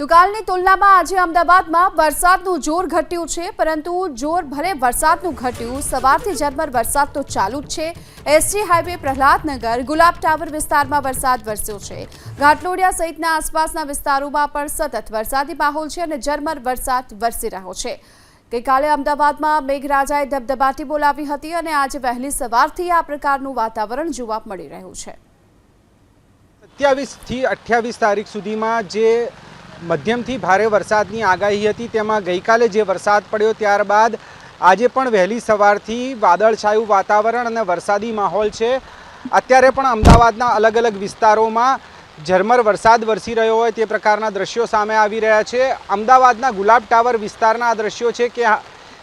તો કાલની તુલનામાં આજે અમદાવાદમાં વરસાદનું જોર ઘટ્યું છે, પરંતુ જોર ભલે વરસાદનું ઘટ્યું, સવારથી ઝરમર વરસાદ તો ચાલુ જ છે. ST highway Prahladnagar, Gulab tower વિસ્તારમાં વરસાદ વરસ્યો છે. ઘાટલોડિયા સહિતના આસપાસના વિસ્તારોમાં પણ સતત વરસાદી માહોલ છે અને ઝરમર વરસાદ વરસી રહ્યો છે. ગઈકાલે અમદાવાદમાં મેઘરાજાએ ધબધબાટી બોલાવી હતી અને આજે વહેલી સવારથી આ પ્રકારનું વાતાવરણ જોવા મળી રહ્યું છે. સત્યાવીસથી અઠ્યાવીસ તારીખ સુધીમાં જે મધ્યમથી ભારે વરસાદની આગાહી હતી. તેમાં ગઈકાલે જે વરસાદ પડ્યો ત્યારબાદ આજે પણ વહેલી સવારથી વાદળછાયું વાતાવરણ અને વરસાદી માહોલ છે. અત્યારે પણ અમદાવાદના અલગ અલગ વિસ્તારોમાં ઝરમર વરસાદ વરસી રહ્યો હોય તે પ્રકારના દ્રશ્યો સામે આવી રહ્યા છે. અમદાવાદના ગુલાબ ટાવર વિસ્તારના આ દ્રશ્યો છે કે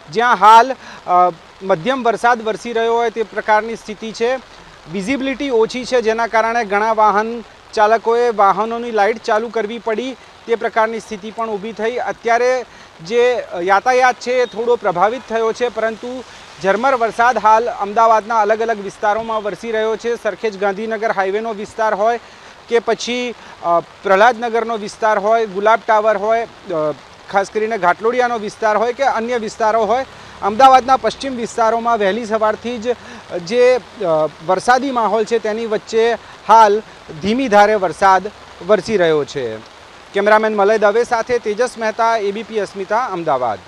જ્યાં હાલ મધ્યમ વરસાદ વરસી રહ્યો હોય તે પ્રકારની સ્થિતિ છે. વિઝિબિલિટી ઓછી છે જેના કારણે ઘણા વાહન ચાલકોએ વાહનોની લાઇટ ચાલુ કરવી પડી. તે પ્રકારની સ્થિતિ પણ ઊભી થઈ. અત્યારે જે યાતાયાત છે એ થોડો પ્રભાવિત થયો છે, પરંતુ ઝરમર વરસાદ હાલ અમદાવાદના અલગ અલગ વિસ્તારોમાં વરસી રહ્યો છે. સરખેજ ગાંધીનગર હાઈવેનો વિસ્તાર હોય કે પછી પ્રહલાદનગરનો વિસ્તાર હોય, ગુલાબ ટાવર હોય ખાસ કરીને ઘાટલોડિયાનો વિસ્તાર હોય કે અન્ય વિસ્તારો હોય અમદાવાદના પશ્ચિમ વિસ્તારોમાં વહેલી સવારથી જ જે વરસાદી માહોલ છે તેની વચ્ચે હાલ ધીમી ધારે વરસાદ વરસી રહ્યો છે. કેમેરામેન મલય દવે સાથે તેજસ મહેતા, એબીપી અસ્મિતા, અમદાવાદ.